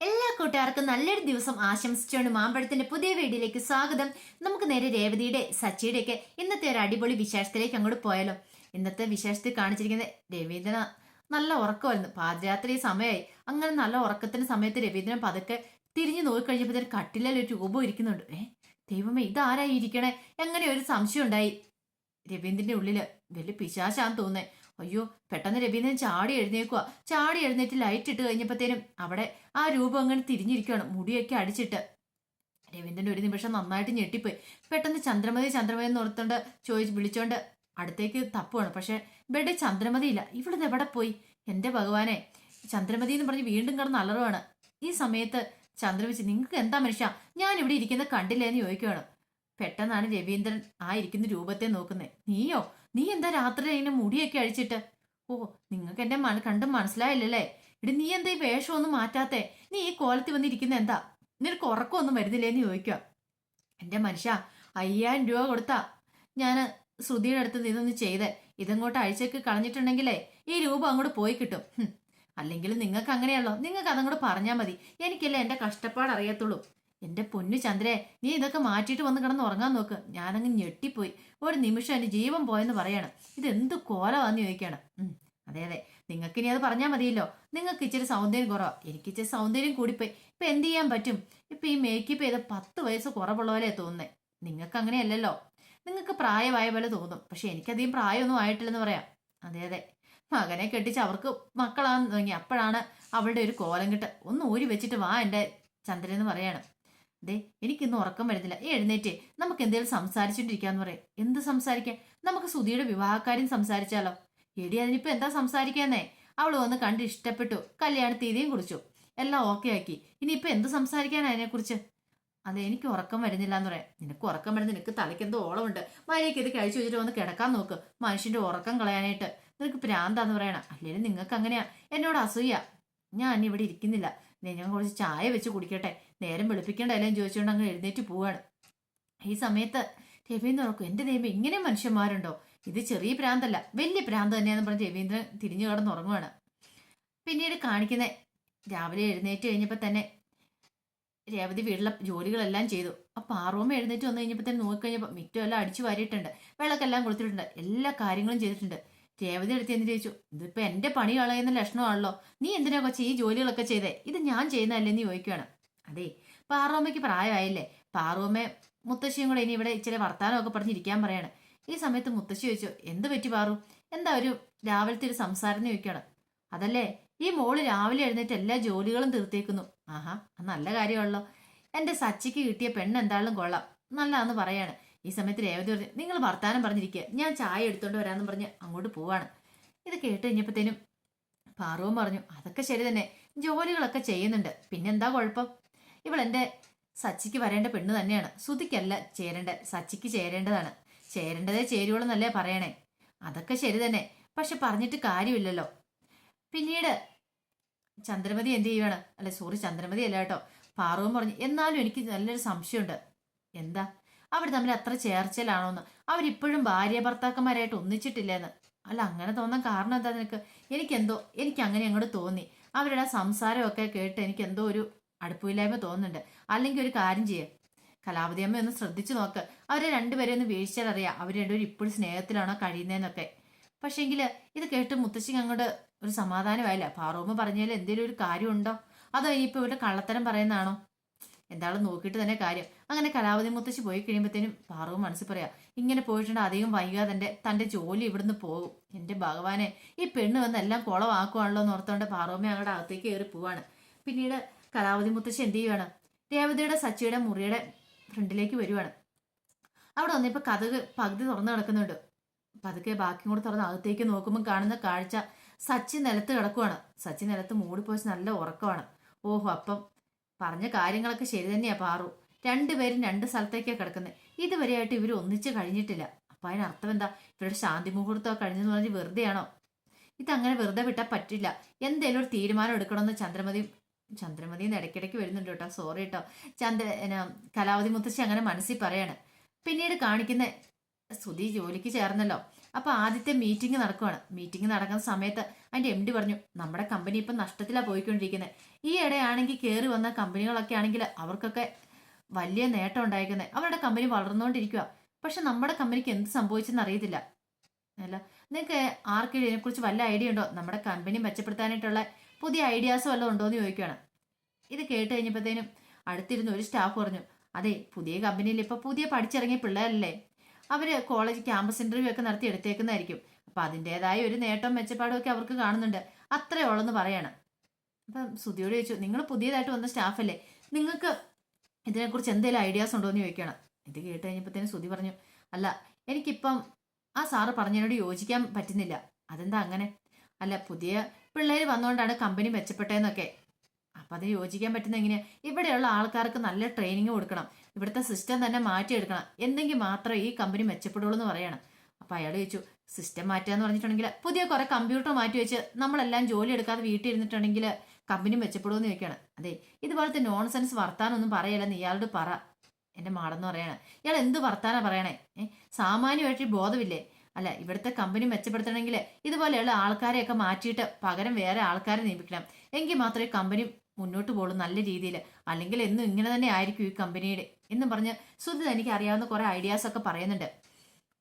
എല്ലാ കൂട്ടുകാർക്കും നല്ലൊരു ദിവസം ആശംസിച്ചുകൊണ്ട് മാമ്പഴത്തിന്റെ പുതിയ വീഡിയോയിലേക്ക് സ്വാഗതം. നമുക്ക് നേരെ രേവതിയുടെ സച്ചിയുടെ ഒക്കെ ഇന്നത്തെ ഒരു അടിപൊളി വിശേഷത്തിലേക്ക് അങ്ങോട്ട് പോയാലോ. ഇന്നത്തെ വിശേഷത്തിൽ കാണിച്ചിരിക്കുന്നത് രവീന്ദ്രന. നല്ല ഉറക്കമായിരുന്നു. പാതിരാത്രി സമയമായി. അങ്ങനെ നല്ല ഉറക്കത്തിന് സമയത്ത് രവീന്ദ്രൻ പതുക്കെ തിരിഞ്ഞു നോക്കിക്കഴിഞ്ഞപ്പോൾ കട്ടിലിൽ ഒരു രൂപം ഇരിക്കുന്നുണ്ട്. ഏ ദൈവമേ ഇതാരായി ഇരിക്കണേ? എങ്ങനെ ഒരു സംശയം ഉണ്ടായി? രവീന്ദ്രന്റെ ഉള്ളിൽ വലിയ പിശാശാന്ന് തോന്നേ അയ്യോ പെട്ടെന്ന് രവീന്ദ്രൻ ചാടി എഴുന്നേക്കുക ചാടി എഴുന്നേറ്റ് ലൈറ്റ് ഇട്ട് കഴിഞ്ഞപ്പോഴത്തേനും അവിടെ ആ രൂപം അങ്ങനെ തിരിഞ്ഞിരിക്കുകയാണ് മുടിയൊക്കെ അടിച്ചിട്ട്. രവീന്ദ്രൻ ഒരു നിമിഷം നന്നായിട്ട് ഞെട്ടിപ്പോയി. പെട്ടെന്ന് ചന്ദ്രമതി ചന്ദ്രമതി എന്ന് ഓർത്തോണ്ട് ചോദിച്ച് വിളിച്ചോണ്ട് അടുത്തേക്ക് തപ്പുവാണ്. പക്ഷെ ചന്ദ്രമതി ഇല്ല. ഇവിടുന്ന് എവിടെ പോയി? എന്റെ ഭഗവാനെ ചന്ദ്രമതി എന്ന് പറഞ്ഞ് വീണ്ടും കിടന്ന് അലറുവാണ്. ഈ സമയത്ത് ചന്ദ്രമിച്ച് നിങ്ങൾക്ക് എന്താ മനുഷ്യ? ഞാൻ ഇവിടെ ഇരിക്കുന്നത് കണ്ടില്ലേ? എന്ന് ചോദിക്കുകയാണ് പെട്ടെന്നാണ് രവീന്ദ്രൻ ആ ഇരിക്കുന്ന രൂപത്തെ നോക്കുന്നത് നീയോ? നീ എന്താ രാത്രി അതിനെ മുടിയൊക്കെ അഴിച്ചിട്ട്? ഓ നിങ്ങൾക്ക് എന്റെ മന കണ്ടും മനസ്സിലായില്ലല്ലേ? ഇടി നീ എന്താ ഈ വേഷമൊന്നും മാറ്റാത്തെ? നീ ഈ കോലത്തിൽ വന്നിരിക്കുന്ന എന്താ? നിനക്ക് ഉറക്കമൊന്നും വരുന്നില്ലേ എന്ന് ചോദിക്കുക. എന്റെ മനുഷ്യ അയ്യായിരം രൂപ കൊടുത്താ ഞാൻ ശ്രുതിയുടെ അടുത്ത് ഇതൊന്ന് ചെയ്ത്. ഇതങ്ങോട്ട് അഴിച്ചേക്ക് കളഞ്ഞിട്ടുണ്ടെങ്കിലേ ഈ രൂപ അങ്ങോട്ട് പോയി കിട്ടും. അല്ലെങ്കിൽ നിങ്ങൾക്ക് അങ്ങനെയല്ലോ നിങ്ങൾക്ക് അതങ്ങോട്ട് പറഞ്ഞാൽ മതി. എനിക്കല്ലേ എന്റെ കഷ്ടപ്പാട് അറിയത്തുള്ളൂ. എന്റെ പൊന്നു ചന്ദ്രേ നീ ഇതൊക്കെ മാറ്റിയിട്ട് വന്ന് കിടന്ന് ഉറങ്ങാൻ നോക്ക്. ഞാനങ്ങ് ഞെട്ടിപ്പോയി. ഒരു നിമിഷം എന്റെ ജീവൻ പോയെന്ന് പറയണം. ഇതെന്ത് കോലമാന്ന് ചോദിക്കണം. അതെ അതെ. നിങ്ങൾക്ക് ഇനി അത് പറഞ്ഞാൽ മതിയല്ലോ. നിങ്ങൾക്ക് ഇച്ചിരി സൗന്ദര്യം കുറവാ. എനിക്ക് ഇച്ചിരി സൗന്ദര്യം കൂടിപ്പോയി. ഇപ്പൊ എന്ത് ചെയ്യാൻ പറ്റും? ഇപ്പൊ ഈ മേക്കപ്പ് ചെയ്ത പത്ത് വയസ്സ് കുറവുള്ള പോലെ തോന്നുന്നേ. നിങ്ങൾക്ക് അങ്ങനെയല്ലല്ലോ. നിങ്ങൾക്ക് പ്രായമായ പോലെ തോന്നും. പക്ഷെ എനിക്കധികം പ്രായമൊന്നും ആയിട്ടില്ലെന്ന് പറയാം. അതെ അതെ. മകനെ കെട്ടിച്ച് അവർക്ക് മക്കളാന്ന് തുടങ്ങി. അപ്പോഴാണ് അവളുടെ ഒരു കോലം കിട്ട് ഒന്ന് ഊരി വെച്ചിട്ട് വാ എന്റെ ചന്ദ്രൻ എന്ന് പറയാണ്. ദേ എനിക്കിന്ന് ഉറക്കം വരുന്നില്ല. ഏ എഴുന്നേറ്റ് നമുക്ക് എന്തെങ്കിലും സംസാരിച്ചോണ്ടിരിക്കാന്ന് പറയാം. എന്ത് സംസാരിക്കാൻ? നമുക്ക് സുധിയുടെ വിവാഹക്കാര്യം സംസാരിച്ചാലോ? എടി അതിനിപ്പോ എന്താ സംസാരിക്കാന്നേ? അവൾ വന്ന് കണ്ട് ഇഷ്ടപ്പെട്ടു. കല്യാണ തീയതിയും കുറിച്ചു. എല്ലാം ഓക്കെ ആക്കി. ഇനിയിപ്പോ എന്ത് സംസാരിക്കാൻ അതിനെക്കുറിച്ച്? അതെ എനിക്ക് ഉറക്കം വരുന്നില്ല എന്ന് പറയാം. നിനക്ക് ഉറക്കം വരുന്ന നിനക്ക് തലയ്ക്ക് എന്തോ ഓളമുണ്ട്. മഴയ്ക്ക് ഇത് കഴിച്ചു വെച്ചിട്ട് വന്ന് കിടക്കാൻ നോക്ക്. മനുഷ്യന്റെ ഉറക്കം കളയാനായിട്ട്. നിനക്ക് പ്രാന്താന്ന് പറയണം. അല്ലെങ്കിൽ നിങ്ങൾക്ക് അങ്ങനെയാ എന്നോട് അസൂയ. ഞാൻ ഇവിടെ ഇരിക്കുന്നില്ല. ഞാൻ കുറച്ച് ചായ വെച്ച് കുടിക്കട്ടെ. നേരം വെളുപ്പിക്കേണ്ടല്ലോ ചോദിച്ചുകൊണ്ട് അങ്ങ് എഴുന്നേറ്റ് പോവാണ്. ഈ സമയത്ത് രവീന്ദ്രൻ ഓർക്കും എന്റെ ദൈവം ഇങ്ങനെ മനുഷ്യന്മാരുണ്ടോ? ഇത് ചെറിയ പ്രാന്തല്ല വലിയ പ്രാന്ത് തന്നെയാന്ന് പറഞ്ഞ് രവീന്ദ്രൻ തിരിഞ്ഞു കടന്ന് ഉറങ്ങുവാണ്. പിന്നീട് കാണിക്കുന്ന രാവിലെ എഴുന്നേറ്റ് കഴിഞ്ഞപ്പോൾ തന്നെ രേവതി വീട്ടിലെ ജോലികളെല്ലാം ചെയ്തു. ആ പാറൂമ്മ എഴുന്നേറ്റ് വന്നു കഴിഞ്ഞപ്പോൾ തന്നെ നോക്കിക്കഴിഞ്ഞപ്പോൾ മിറ്റം എല്ലാം അടിച്ചു വാരിയിട്ടുണ്ട്. വെള്ളക്കെല്ലാം കൊടുത്തിട്ടുണ്ട്. എല്ലാ കാര്യങ്ങളും ചെയ്തിട്ടുണ്ട്. രേവതി എടുത്ത് എന്ന് ചോദിച്ചു? ഇതിപ്പോ എന്റെ പണി കളയുന്ന ലക്ഷണമാണല്ലോ. നീ എന്തിനാ കൊച്ചി ഈ ജോലികളൊക്കെ ചെയ്തേ? ഇത് ഞാൻ ചെയ്യുന്നതല്ലേ നീ ചോദിക്കുകയാണ് അതെ പാറോമയ്ക്ക് പ്രായമായില്ലേ? പാറൂമ്മ മുത്തശ്ശിയും കൂടെ ഇനി ഇവിടെ ഇച്ചിരി വർത്താനമൊക്കെ പറഞ്ഞിരിക്കാൻ പറയാണ്. ഈ സമയത്ത് മുത്തശ്ശി ചോദിച്ചു എന്ത് പറ്റി പാറു? എന്താ ഒരു രാവിലത്തെ ഒരു സംസാരം ചോദിക്കുകയാണ് അതല്ലേ ഈ മോൾ രാവിലെ എഴുന്നേറ്റ് എല്ലാ ജോലികളും തീർത്തേക്കുന്നു. ആഹാ നല്ല കാര്യമാണല്ലോ. എന്റെ സച്ചിക്ക് കിട്ടിയ പെണ്ണ് എന്തായാലും കൊള്ളാം. നല്ലതാന്ന് പറയാണ്. ഈ സമയത്ത് രേവതി പറഞ്ഞു നിങ്ങൾ വർത്താനം പറഞ്ഞിരിക്കുക. ഞാൻ ചായ എടുത്തോണ്ട് വരാന്ന് പറഞ്ഞ് അങ്ങോട്ട് പോവാണ്. ഇത് കേട്ട് കഴിഞ്ഞപ്പോഴത്തേനും പാറവും പറഞ്ഞു അതൊക്കെ ശരി തന്നെ. ജോലികളൊക്കെ ചെയ്യുന്നുണ്ട്. പിന്നെന്താ കുഴപ്പം? ഇവൾ എന്റെ സച്ചിക്ക് വരേണ്ട പെണ്ണ് തന്നെയാണ്. സുതിക്കല്ല ചേരേണ്ട സച്ചിക്ക് ചേരേണ്ടതാണ്. ചേരേണ്ടതേ ചേരുവോളെന്നല്ലേ പറയണേ. അതൊക്കെ ശരി തന്നെ. പക്ഷെ പറഞ്ഞിട്ട് കാര്യമില്ലല്ലോ. പിന്നീട് ചന്ദ്രമതി എന്ത് ചെയ്യുവാണ്? അല്ലെ സോറി ചന്ദ്രമതി അല്ല കേട്ടോ. പാറവും പറഞ്ഞു എന്നാലും എനിക്ക് നല്ലൊരു സംശയമുണ്ട്. എന്താ? അവർ തമ്മിൽ അത്ര ചേർച്ചയിലാണോന്ന്. അവരിപ്പോഴും ഭാര്യ ഭർത്താക്കന്മാരായിട്ട് ഒന്നിച്ചിട്ടില്ലെന്ന്. അല്ല അങ്ങനെ തോന്നാൻ കാരണം എന്താ നിനക്ക്? എനിക്കെന്തോ എനിക്ക് അങ്ങനെ അങ്ങോട്ട് തോന്നി. അവരുടെ സംസാരമൊക്കെ കേട്ട് എനിക്ക് എന്തോ ഒരു അടുപ്പില്ലായ്മ തോന്നുന്നുണ്ട്. അല്ലെങ്കിൽ ഒരു കാര്യം ചെയ്യേ. കലാപതി അമ്മ ഒന്ന് ശ്രദ്ധിച്ചു നോക്ക്. അവരെ രണ്ടുപേരെ ഒന്ന് വീഴ്ചയിൽ അറിയാം അവർ രണ്ടുപേരും ഇപ്പോഴും സ്നേഹത്തിലാണോ കഴിയുന്നതെന്നൊക്കെ പക്ഷേങ്കിൽ ഇത് കേട്ട് മുത്തശ്ശിക്ക് അങ്ങോട്ട് ഒരു സമാധാനമായില്ല. പാറൂമ്മ പറഞ്ഞാൽ എന്തെങ്കിലും ഒരു കാര്യമുണ്ടോ? അതോ ഇനിയിപ്പോൾ ഇവരുടെ കള്ളത്തരം പറയുന്നതാണോ? എന്താളും നോക്കിയിട്ട് തന്നെ കാര്യം. അങ്ങനെ കലാവതി മുത്തശ്ശി പോയി കഴിയുമ്പോഴത്തേനും പാറവും മനസ്സിൽ പറയാം ഇങ്ങനെ പോയിട്ടുണ്ട് അധികം വൈകാതെ തന്റെ തന്റെ ജോലി ഇവിടുന്ന് പോകും. എന്റെ ഭഗവാനെ ഈ പെണ്ണ് വന്ന് എല്ലാം കുളമാക്കുവാണല്ലോ എന്ന് ഓർത്തോണ്ട് പാറവുമ്മ അങ്ങോട്ട് അകത്തേക്ക് കയറി പോവാണ്. പിന്നീട് കലാവതി മുത്തശ്ശി എന്ത് ചെയ്യുവാണ്? രേവതിയുടെ സച്ചിയുടെ മുറിയുടെ ഫ്രണ്ടിലേക്ക് വരുവാണ്. അവിടെ വന്നിപ്പോ കഥക് പകുതി തുറന്നു കിടക്കുന്നുണ്ട്. പതുക്കെ ബാക്കിയും കൂടെ തുറന്ന് അകത്തേക്ക് നോക്കുമ്പോൾ കാണുന്ന കാഴ്ച സച്ചി നിലത്ത് കിടക്കുവാണ്. സച്ചി നിലത്ത് മൂടിപ്പോച്ച് നല്ല ഉറക്കമാണ്. ഓഹോ അപ്പം പറഞ്ഞ കാര്യങ്ങളൊക്കെ ശരി തന്നെയാ പാറു. രണ്ടുപേരും രണ്ട് സ്ഥലത്തേക്കാണ് കിടക്കുന്നത് ഇതുവരെയായിട്ട് ഇവർ ഒന്നിച്ച് കഴിഞ്ഞിട്ടില്ല. അപ്പൊ അതിനർത്ഥം എന്താ? ഇവരുടെ ശാന്തി മുഹൂർത്തം കഴിഞ്ഞെന്ന് പറഞ്ഞ് വെറുതെയാണോ ഇതങ്ങനെ വെറുതെ വിട്ടാൽ പറ്റില്ല. എന്തേലും ഒരു തീരുമാനം എടുക്കണമെന്ന് ചന്ദ്രമതി ചന്ദ്രമതി എന്ന് ഇടയ്ക്കിടയ്ക്ക് വരുന്നുണ്ട് കേട്ടോ. സോറി കേട്ടോ ചന്ദ്ര കലാവതി മുത്തശ്ശി അങ്ങനെ മനസ്സിൽ പറയാണ്. പിന്നീട് കാണിക്കുന്ന സുധി ജോലിക്ക് ചേർന്നല്ലോ. അപ്പൊ ആദ്യത്തെ മീറ്റിംഗ് നടക്കുവാണ്. മീറ്റിംഗ് നടക്കുന്ന സമയത്ത് അതിന്റെ എം ഡി പറഞ്ഞു നമ്മുടെ കമ്പനി ഇപ്പം നഷ്ടത്തിലാണ് പോയിക്കൊണ്ടിരിക്കുന്നത് ഈ ഇടയാണെങ്കിൽ കയറി വന്ന കമ്പനികളൊക്കെ ആണെങ്കിൽ അവർക്കൊക്കെ വലിയ നേട്ടം ഉണ്ടായിരിക്കുന്നത് അവരുടെ കമ്പനി വളർന്നുകൊണ്ടിരിക്കുക പക്ഷെ നമ്മുടെ കമ്പനിക്ക് എന്ത് സംഭവിച്ചെന്ന് അറിയത്തില്ല. അല്ല നിങ്ങൾക്ക് ആർക്കും ഇതിനെക്കുറിച്ച് വല്ല ഐഡിയ ഉണ്ടോ? നമ്മുടെ കമ്പനി മെച്ചപ്പെടുത്താനായിട്ടുള്ള പുതിയ ഐഡിയാസ് വല്ലതും ഉണ്ടോ എന്ന് ചോദിക്കുകയാണ് ഇത് കേട്ട് കഴിഞ്ഞപ്പോഴത്തേനും അടുത്തിരുന്ന് ഒരു സ്റ്റാഫ് പറഞ്ഞു അതെ പുതിയ കമ്പനിയിൽ ഇപ്പോൾ പുതിയ പഠിച്ചിറങ്ങിയ പിള്ളേരല്ലേ? അവർ കോളേജ് ക്യാമ്പസ് ഇന്റർവ്യൂ ഒക്കെ നടത്തി എടുത്തേക്കുന്നതായിരിക്കും. അപ്പം അതിന്റെതായ ഒരു നേട്ടം മെച്ചപ്പാടും ഒക്കെ അവർക്ക് കാണുന്നുണ്ട്. അത്രേ ഉള്ളെന്ന് പറയണം. അപ്പം സുധിയോട് ചോദിച്ചു നിങ്ങൾ പുതിയതായിട്ട് വന്ന സ്റ്റാഫല്ലേ നിങ്ങൾക്ക് ഇതിനെക്കുറിച്ച് എന്തെങ്കിലും ഐഡിയാസ് ഉണ്ടോ എന്ന് ചോദിക്കണം ഇത് കേട്ട് കഴിഞ്ഞപ്പോഴത്തേനും സുധി പറഞ്ഞു അല്ല എനിക്കിപ്പം ആ സാറ് പറഞ്ഞതിനോട് യോജിക്കാൻ പറ്റുന്നില്ല. അതെന്താ അങ്ങനെ? അല്ല പുതിയ പിള്ളേർ വന്നുകൊണ്ടാണ് കമ്പനി മെച്ചപ്പെട്ടതെന്നൊക്കെ. അപ്പം അത് യോജിക്കാൻ പറ്റുന്ന എങ്ങനെയാണ് ഇവിടെയുള്ള ആൾക്കാർക്ക് നല്ല ട്രെയിനിങ് കൊടുക്കണം. ഇവിടുത്തെ സിസ്റ്റം തന്നെ മാറ്റിയെടുക്കണം. എന്തെങ്കിൽ മാത്രമേ ഈ കമ്പനി മെച്ചപ്പെടുള്ളൂ എന്ന് പറയണം. അപ്പം അയാൾ ചോദിച്ചു സിസ്റ്റം മാറ്റുക എന്ന് പറഞ്ഞിട്ടുണ്ടെങ്കിൽ പുതിയ കുറേ കമ്പ്യൂട്ടർ മാറ്റി വെച്ച് നമ്മളെല്ലാം ജോലി എടുക്കാതെ വീട്ടിൽ ഇരുന്നിട്ടുണ്ടെങ്കിൽ കമ്പനി മെച്ചപ്പെടുമെന്ന് ചോദിക്കുകയാണ്. അതെ ഇതുപോലത്തെ നോൺസെൻസ് വർത്താനൊന്നും പറയല്ലെന്ന് ഇയാളോട് പറ. എന്റെ മാടെന്ന് പറയണേ. ഇയാൾ എന്ത് വർത്താനാ പറയണേ? ഏഹ് സാമാന്യമായിട്ട് ബോധമില്ലേ? അല്ല ഇവിടുത്തെ കമ്പനി മെച്ചപ്പെടുത്തണമെങ്കിൽ ഇതുപോലെയുള്ള ആൾക്കാരെയൊക്കെ മാറ്റിയിട്ട് പകരം വേറെ ആൾക്കാരെ നിയമിക്കണം. എങ്കിൽ മാത്രമേ കമ്പനി മുന്നോട്ട് പോകുള്ളൂ നല്ല രീതിയിൽ. അല്ലെങ്കിൽ എന്നും ഇങ്ങനെ തന്നെ ആയിരിക്കും ഈ കമ്പനിയുടെ എന്നും പറഞ്ഞ് സുധി തനിക്ക് അറിയാവുന്ന കുറേ ഐഡിയാസ് ഒക്കെ പറയുന്നുണ്ട്.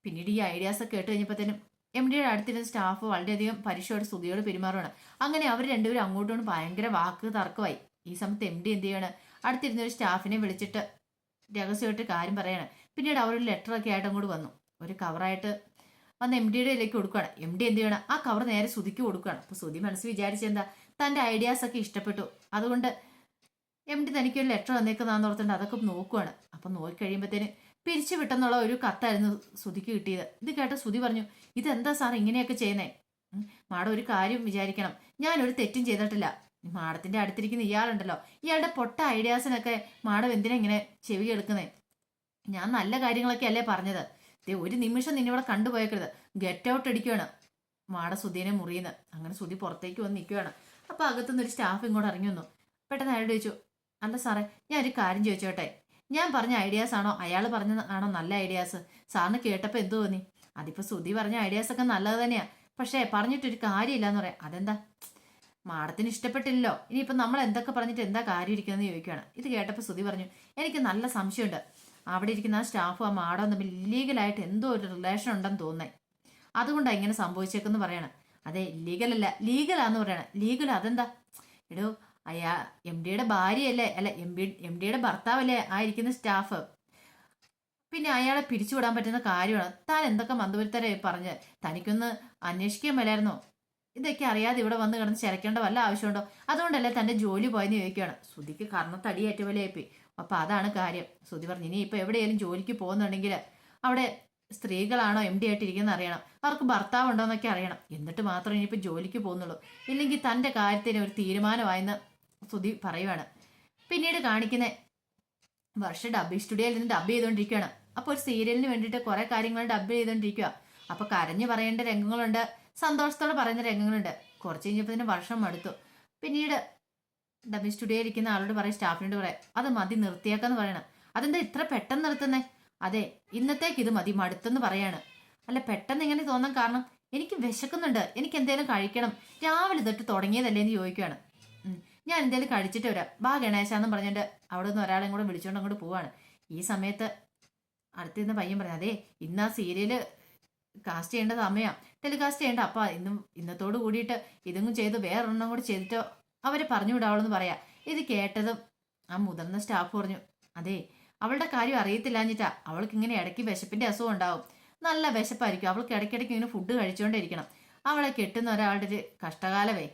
പിന്നീട് ഈ ഐഡിയാസ് ഒക്കെ കേട്ട് കഴിഞ്ഞപ്പോഴത്തേനും എം ഡിയുടെ അടുത്തിരുന്ന സ്റ്റാഫ് വളരെയധികം പരിശോധന സ്തുതിയോട് പെരുമാറുകയാണ് അങ്ങനെ അവർ രണ്ടുപേരും അങ്ങോട്ടും ഭയങ്കര വാക്ക് തർക്കമായി. ഈ സമയത്ത് എം ഡി എന്ത് ചെയ്യാണ്? അടുത്തിരുന്ന ഒരു സ്റ്റാഫിനെ വിളിച്ചിട്ട് രഹസ്യമായിട്ട് കാര്യം പറയാണ്. പിന്നീട് അവർ ഒരു ലെറ്റർ ഒക്കെ ആയിട്ട് അങ്ങോട്ട് വന്നു. ഒരു കവറായിട്ട് വന്ന് എം ഡിയുടെ ഇതിലേക്ക് കൊടുക്കുകയാണ് എം ഡി എന്ത് ചെയ്യണം? ആ കവർ നേരെ സുതിക്ക് കൊടുക്കുകയാണ് അപ്പോൾ സുതി മനസ്സ് വിചാരിച്ചെന്താ? തന്റെ ഐഡിയാസ് ഒക്കെ ഇഷ്ടപ്പെട്ടു. അതുകൊണ്ട് എം ഡി തനിക്കൊരു ലെറ്റർ വന്നേക്കുന്നതാന്ന് ഓർത്തുകൊണ്ട് അതൊക്കെ നോക്കുവാണ്. അപ്പം നോക്കിക്കഴിയുമ്പോഴത്തേന് പിരിച്ചു വിട്ടെന്നുള്ള ഒരു കത്തായിരുന്നു സുതിക്ക് കിട്ടിയത്. ഇത് കേട്ട സുതി പറഞ്ഞു ഇതെന്താ സാർ ഇങ്ങനെയൊക്കെ ചെയ്യുന്നേ? മാഡം ഒരു കാര്യം വിചാരിക്കണം. ഞാനൊരു തെറ്റും ചെയ്തിട്ടില്ല. മാഡത്തിന്റെ അടുത്തിരിക്കുന്ന ഇയാളുണ്ടല്ലോ. ഇയാളുടെ പൊട്ട ഐഡിയാസിനൊക്കെ മാഡം എന്തിനാ ഇങ്ങനെ ചെവി എടുക്കുന്നേ? ഞാൻ നല്ല കാര്യങ്ങളൊക്കെ അല്ലേ പറഞ്ഞത്? ദേ ഒരു നിമിഷം നിന്നെ ഇവിടെ കണ്ടുപോയേക്കരുത്. ഗെറ്റ് ഔട്ട് അടിക്കുകയാണ് മാട സുധീനെ മുറിയുന്നത് അങ്ങനെ സുധി പുറത്തേക്ക് വന്ന് നിൽക്കുകയാണ് അപ്പൊ അകത്തുനിന്ന് ഒരു സ്റ്റാഫ് ഇങ്ങോട്ട് ഇറങ്ങി വന്നു. പെട്ടെന്ന് ആരോട് ചോദിച്ചു അല്ല സാറേ ഞാൻ ഒരു കാര്യം ചോദിച്ചോട്ടെ? ഞാൻ പറഞ്ഞ ഐഡിയാസ് ആണോ? അയാൾ പറഞ്ഞ ആണോ നല്ല ഐഡിയാസ് സാറിന് കേട്ടപ്പോൾ എന്ത് തോന്നി? അതിപ്പോൾ സുധി പറഞ്ഞ ഐഡിയാസ് ഒക്കെ നല്ലത് തന്നെയാ. പക്ഷേ പറഞ്ഞിട്ടൊരു കാര്യമില്ലാന്ന് പറയാം. അതെന്താ? മാഡത്തിന് ഇഷ്ടപ്പെട്ടില്ലല്ലോ. ഇനിയിപ്പോൾ നമ്മൾ എന്തൊക്കെ പറഞ്ഞിട്ട് എന്താ കാര്യം ഇരിക്കുന്നതെന്ന് ചോദിക്കുകയാണ് ഇത് കേട്ടപ്പോൾ സുധി പറഞ്ഞു എനിക്ക് നല്ല സംശയമുണ്ട്. അവിടെ ഇരിക്കുന്ന ആ സ്റ്റാഫും ആ മാഡവും തമ്മിൽ ഇല്ലീഗലായിട്ട് എന്തോ ഒരു റിലേഷൻ ഉണ്ടെന്ന് തോന്നേ അതുകൊണ്ടാണ് ഇങ്ങനെ സംഭവിച്ചേക്കെന്ന് പറയണം. അതെ ഇല്ലീഗലല്ല ലീഗലാന്ന് പറയണം. ലീഗൽ അതെന്താ? എടോ അയാ എം ഡിയുടെ ഭാര്യയല്ലേ? അല്ല എം ബി എം ഡിയുടെ ഭർത്താവല്ലേ ആ ഇരിക്കുന്ന സ്റ്റാഫ് പിന്നെ അയാളെ പിരിച്ചുവിടാൻ പറ്റുന്ന കാര്യമാണ്. താൻ എന്തൊക്കെ മന്ദപുരത്തരെ പറഞ്ഞ് തനിക്കൊന്ന് അന്വേഷിക്കാൻ മേലായിരുന്നോ? ഇതൊക്കെ അറിയാതെ ഇവിടെ വന്ന് കിടന്ന് ചിരക്കേണ്ട വല്ല ആവശ്യമുണ്ടോ? അതുകൊണ്ടല്ലേ തന്റെ ജോലി പോയെന്ന് ചോദിക്കുകയാണ്. ശ്രുതിക്ക് കർണത്തടിയേറ്റ പോലെ ആയിപ്പോയി അപ്പൊ അതാണ് കാര്യം. ശ്രുതി പറഞ്ഞു ഇനി ഇപ്പൊ എവിടെയെങ്കിലും ജോലിക്ക് പോകുന്നുണ്ടെങ്കിൽ അവിടെ സ്ത്രീകളാണോ എം ഡി ആയിട്ടിരിക്കുന്നത് അറിയണം. അവർക്ക് ഭർത്താവ് ഉണ്ടോ എന്നൊക്കെ അറിയണം. എന്നിട്ട് മാത്രമേ ഇനിയിപ്പോൾ ജോലിക്ക് പോകുന്നുള്ളൂ. ഇല്ലെങ്കിൽ തന്റെ കാര്യത്തിന് ഒരു തീരുമാനമായെന്ന് സുധി പറയുവാണ്. പിന്നീട് കാണിക്കുന്ന വർഷ ഡബ് സ്റ്റുഡിയോയിൽ നിന്ന് ഡബ് ചെയ്തുകൊണ്ടിരിക്കുകയാണ് അപ്പോൾ ഒരു സീരിയലിന് വേണ്ടിയിട്ട് കുറെ കാര്യങ്ങൾ ഡബ് ചെയ്തുകൊണ്ടിരിക്കുക അപ്പോൾ കരഞ്ഞു പറയേണ്ട രംഗങ്ങളുണ്ട് സന്തോഷത്തോടെ പറയുന്ന രംഗങ്ങളുണ്ട്. കുറച്ച് കഴിഞ്ഞപ്പോൾ തന്നെ വർഷം മടുത്തു. പിന്നീട് ഡബിങ് സ്റ്റുഡിയോയിൽ ഇരിക്കുന്ന ആളോട് പറയും സ്റ്റാഫിനോട് പറയാം അത് മതി നിർത്തിയേക്കെന്ന് പറയണം. അതെന്താ ഇത്ര പെട്ടെന്ന് നിർത്തുന്നേ? അതെ ഇന്നത്തേക്ക് ഇത് മതി മടുത്തെന്ന് പറയാണ്. അല്ല പെട്ടെന്ന് ഇങ്ങനെ തോന്നാൻ കാരണം? എനിക്ക് വിശക്കുന്നുണ്ട്. എനിക്ക് എന്തെങ്കിലും കഴിക്കണം. രാവിലെ തൊട്ട് തുടങ്ങിയതല്ലേ? എന്ന് ചോദിക്കുകയാണ് ഞാൻ എന്തേലും കഴിച്ചിട്ട് വരാം. ബാ ഗണേശാന്നും പറഞ്ഞിട്ട് അവിടെ നിന്ന് ഒരാളെയും കൂടെ വിളിച്ചുകൊണ്ട് അങ്ങോട്ട് പോവാണ്. ഈ സമയത്ത് നിന്ന് പയ്യൻ പറഞ്ഞു അതെ ഇന്ന് ആ സീരിയൽ കാസ്റ്റ് ചെയ്യേണ്ട സമയമാണ് ടെലികാസ്റ്റ് ചെയ്യേണ്ട. അപ്പൊ ഇന്നും ഇന്നത്തോട് കൂടിയിട്ട് ഇതൊന്നും ചെയ്ത് വേറൊരെണ്ണം കൂടി ചെയ്തിട്ടോ അവരെ പറഞ്ഞു വിടാവളെന്ന് പറയാ. ഇത് കേട്ടതും ആ മുതിർന്ന സ്റ്റാഫ് പറഞ്ഞു അതെ അവളുടെ കാര്യം അറിയത്തില്ലാഞ്ഞിട്ടാ. അവൾക്ക് ഇങ്ങനെ ഇടയ്ക്ക് വിശപ്പിന്റെ അസുഖം ഉണ്ടാവും. നല്ല വിശപ്പായിരിക്കും. അവൾക്ക് ഇടയ്ക്കിടയ്ക്ക് ഇങ്ങനെ ഫുഡ് കഴിച്ചുകൊണ്ടിരിക്കണം അവളെ കെട്ടുന്ന ഒരാളുടെ ഒരു കഷ്ടകാലമേ.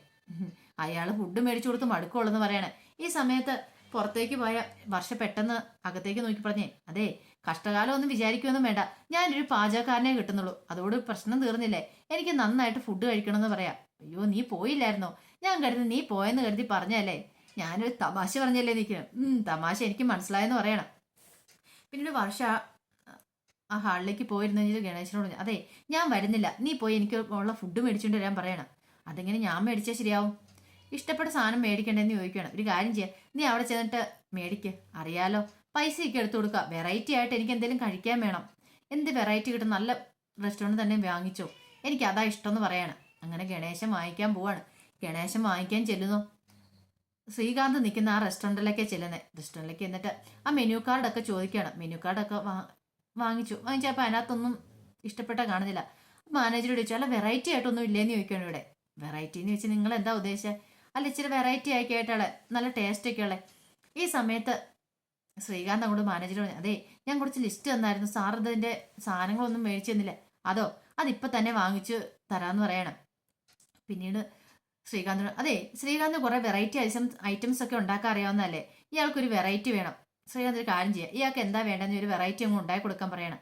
അയാൾ ഫുഡ് മേടിച്ചു കൊടുത്ത് മടുക്കുള്ളെന്ന് പറയണേ. ഈ സമയത്ത് പുറത്തേക്ക് പോയ വർഷ പെട്ടെന്ന് അകത്തേക്ക് നോക്കി പറഞ്ഞേ അതെ കഷ്ടകാലം ഒന്നും വിചാരിക്കുമെന്നും വേണ്ട. ഞാനൊരു പാചകക്കാരനെ കിട്ടുന്നുള്ളൂ. അതോട് പ്രശ്നം തീർന്നില്ലേ. എനിക്ക് നന്നായിട്ട് ഫുഡ് കഴിക്കണമെന്ന് പറയാം. അയ്യോ നീ പോയില്ലായിരുന്നോ? ഞാൻ കരുതി നീ പോയെന്ന് കരുതി പറഞ്ഞല്ലേ ഞാനൊരു തമാശ പറഞ്ഞല്ലേ നിൽക്കണം തമാശ എനിക്ക് മനസ്സിലായെന്ന് പറയണം. പിന്നീട് വർഷ ആ ഹാളിലേക്ക് പോയിരുന്നെങ്കിൽ ഗണേശനോട് അതെ ഞാൻ വരുന്നില്ല. നീ പോയി എനിക്ക് ഉള്ള ഫുഡ് മേടിച്ചുകൊണ്ട് വരാൻ പറയണം. അതെങ്ങനെ ഞാൻ മേടിച്ചാൽ ശരിയാവും? ഇഷ്ടപ്പെട്ട സാധനം മേടിക്കണ്ടെന്ന് ചോദിക്കണം ഒരു കാര്യം ചെയ്യാം. നീ അവിടെ ചെന്നിട്ട് മേടിക്ക്. അറിയാലോ. പൈസയൊക്കെ എടുത്തു കൊടുക്കുക വെറൈറ്റി ആയിട്ട് എനിക്ക് എന്തെങ്കിലും കഴിക്കാൻ വേണം. എന്ത് വെറൈറ്റി കിട്ടും? നല്ല റെസ്റ്റോറന്റ് തന്നെ വാങ്ങിച്ചോ. എനിക്ക് അതാ ഇഷ്ടം എന്ന് പറയാണ്. അങ്ങനെ ഗണേശൻ വാങ്ങിക്കാൻ പോവാണ്. ഗണേശൻ വാങ്ങിക്കാൻ ചെല്ലുന്നു. ശ്രീകാന്ത് നിൽക്കുന്ന ആ റെസ്റ്റോറന്റിലൊക്കെ ചെല്ലുന്നത് റെസ്റ്റോറന്റിലേക്ക് എന്നിട്ട് ആ മെനു കാർഡൊക്കെ ചോദിക്കുകയാണ്. മെനു കാർഡൊക്കെ വാങ്ങിച്ചു. വാങ്ങിച്ചപ്പോൾ അതിനകത്തൊന്നും ഇഷ്ടപ്പെട്ട കാണുന്നില്ല. മാനേജർ ചോദിച്ചു അല്ല വെറൈറ്റി ആയിട്ടൊന്നും ഇല്ലേന്ന് ചോദിക്കുകയാണ് ഇവിടെ. വെറൈറ്റി എന്ന് വെച്ചാൽ നിങ്ങൾ എന്താ ഉദ്ദേശിച്ചത് അല്ല ഇച്ചിരി വെറൈറ്റി ആയി കേട്ടാളെ നല്ല ടേസ്റ്റ് ഒക്കെ ഉള്ളത് ഈ സമയത്ത് ശ്രീകാന്ത് അങ്ങോട്ട് മാനേജർ പറഞ്ഞു അതെ ഞാൻ കുറച്ച് ലിസ്റ്റ് തന്നായിരുന്നു. സാർ ഇതിന്റെ സാധനങ്ങളൊന്നും മേടിച്ചു തന്നില്ല അതോ അതിപ്പോൾ തന്നെ വാങ്ങിച്ചു തരാന്ന് പറയണം. പിന്നീട് ശ്രീകാന്ത് അതെ ശ്രീകാന്ത് കുറേ വെറൈറ്റി ഐറ്റംസ് ഐറ്റംസ് ഒക്കെ ഉണ്ടാക്കാൻ അറിയാവുന്നതല്ലേ? ഇയാൾക്കൊരു വെറൈറ്റി വേണം. ശ്രീകാന്ത് ഒരു കാര്യം ചെയ്യാം. ഇയാൾക്ക് എന്താ വേണ്ടെന്ന് ഒരു വെറൈറ്റി അങ്ങ് ഉണ്ടാക്കി കൊടുക്കാൻ പറയണം.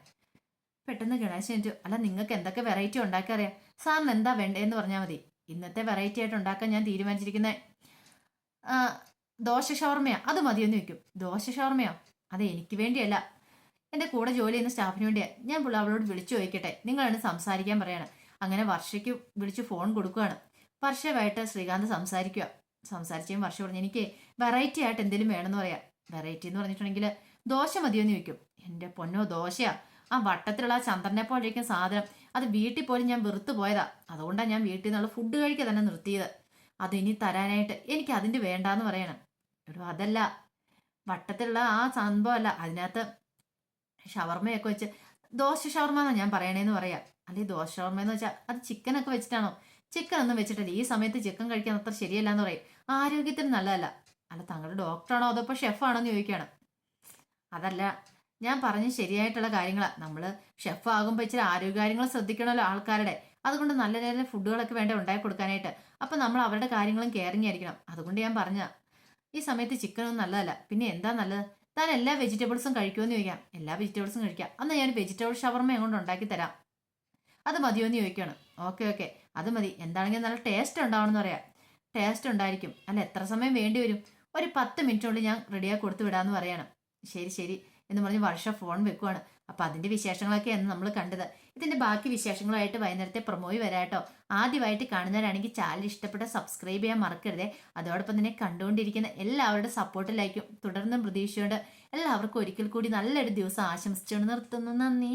പെട്ടെന്ന് ഗണേശൻ അല്ല നിങ്ങൾക്ക് എന്തൊക്കെ വെറൈറ്റി ഉണ്ടാക്കാൻ അറിയാം? സാറിന് എന്താ വേണ്ടതെന്ന് പറഞ്ഞാൽ മതി. ഇന്നത്തെ വെറൈറ്റി ആയിട്ട് ഉണ്ടാക്കാൻ ഞാൻ തീരുമാനിച്ചിരിക്കുന്നത് ദോശ ഷവർമയാ. അത് മതിയെന്ന് വെക്കും ദോശ ഷവർമയോ? അത് എനിക്ക് വേണ്ടിയല്ല. എന്റെ കൂടെ ജോലി ചെയ്യുന്ന സ്റ്റാഫിന് വേണ്ടിയാ. ഞാൻ പുള്ളി അവളോട് വിളിച്ചു ചോദിക്കട്ടെ. നിങ്ങളാണ് സംസാരിക്കാൻ പറയാണ്. അങ്ങനെ വർഷയ്ക്ക് വിളിച്ച് ഫോൺ കൊടുക്കുകയാണ് വർഷമായിട്ട് ശ്രീകാന്ത് സംസാരിക്കുക സംസാരിച്ചും വർഷം പറഞ്ഞു എനിക്ക് വെറൈറ്റി ആയിട്ട് എന്തെങ്കിലും വേണമെന്ന് പറയാം. വെറൈറ്റി എന്ന് പറഞ്ഞിട്ടുണ്ടെങ്കിൽ ദോശ മതിയെന്ന് വെക്കും എന്റെ പൊന്നോ ദോശയാ. ആ വട്ടത്തിലുള്ള ആ ചന്ദ്രനെ ഇരിക്കുന്ന സാധനം. അത് വീട്ടിൽ പോലും ഞാൻ വെറുത്തു പോയതാ. അതുകൊണ്ടാണ് ഞാൻ വീട്ടിൽ നിന്നുള്ള ഫുഡ് കഴിക്കുക തന്നെ നിർത്തിയത്. അത് ഇനി തരാനായിട്ട് എനിക്ക് അതിന്റെ വേണ്ടാന്ന് പറയണം. എടോ അതല്ല. വട്ടത്തിലുള്ള ആ സംഭവമല്ല അതിനകത്ത് ഷവർമയൊക്കെ വെച്ച് ദോശ ഷവർമ എന്നാണ് ഞാൻ പറയണേന്ന് പറയാം. അല്ലെ ദോശ ഷവർമ എന്ന് വെച്ചാൽ അത് ചിക്കനൊക്കെ വെച്ചിട്ടാണോ? ചിക്കൻ ഒന്നും വെച്ചിട്ടില്ല. ഈ സമയത്ത് ചിക്കൻ കഴിക്കാൻ അത്ര ശരിയല്ല എന്ന് പറയും. ആരോഗ്യത്തിന് നല്ലതല്ല. അല്ല തങ്ങളുടെ ഡോക്ടറാണോ അതോ ഇപ്പോൾ ഷെഫാണോ എന്ന് ചോദിക്കുകയാണ് അതല്ല ഞാൻ പറഞ്ഞ ശരിയായിട്ടുള്ള കാര്യങ്ങളാണ് നമ്മൾ ഷെഫ് ആകുമ്പോൾ ഇച്ചിരി ആരോഗ്യകാര്യങ്ങൾ ശ്രദ്ധിക്കണമല്ലോ ആൾക്കാരുടെ. അതുകൊണ്ട് നല്ല നല്ല ഫുഡുകളൊക്കെ വേണ്ട ഉണ്ടാക്കി കൊടുക്കാനായിട്ട്. അപ്പം നമ്മൾ അവരുടെ കാര്യങ്ങളും കെയറിങ് അതുകൊണ്ട് ഞാൻ പറഞ്ഞ ഈ സമയത്ത് ചിക്കനൊന്നും നല്ലതല്ല. പിന്നെ എന്താ നല്ലത്? താൻ എല്ലാ വെജിറ്റബിൾസും കഴിക്കുമെന്ന് ചോദിക്കാം. എല്ലാ വെജിറ്റബിൾസും കഴിക്കാം. അന്ന് ഞാൻ വെജിറ്റബിൾ ഷവർമ അങ്ങോട്ട് ഉണ്ടാക്കി തരാം. അത് മതിയോ എന്ന് ചോദിക്കുകയാണ് ഓക്കെ ഓക്കെ. അത് മതി. എന്താണെങ്കിലും നല്ല ടേസ്റ്റ് ഉണ്ടാവണമെന്ന് പറയാം. ടേസ്റ്റ് ഉണ്ടായിരിക്കും. അല്ല എത്ര സമയം വേണ്ടി വരും? ഒരു പത്ത് മിനിറ്റ് കൊണ്ട് ഞാൻ റെഡിയാക്കി കൊടുത്തു വിടാമെന്ന് പറയണം. ശരി ശരി. എന്ന് പറഞ്ഞ് വർഷ ഫോൺ വെക്കുവാണ്. അപ്പൊ അതിന്റെ വിശേഷങ്ങളൊക്കെയാണ് നമ്മൾ കണ്ടത്. ഇതിന്റെ ബാക്കി വിശേഷങ്ങളുമായിട്ട് വൈകുന്നേരത്തെ പ്രൊമോയി വരാട്ടോ ആദ്യമായിട്ട് കാണുന്നവരാണെങ്കിൽ ചാനൽ ഇഷ്ടപ്പെട്ട സബ്സ്ക്രൈബ് ചെയ്യാൻ മറക്കരുതേ. അതോടൊപ്പം തന്നെ കണ്ടുകൊണ്ടിരിക്കുന്ന എല്ലാവരുടെ സപ്പോർട്ടിലായിരിക്കും തുടർന്നും പ്രതീക്ഷയോട് എല്ലാവർക്കും ഒരിക്കൽ കൂടി നല്ലൊരു ദിവസം ആശംസിച്ചുകൊണ്ട് നിർത്തുന്നു. നന്ദി.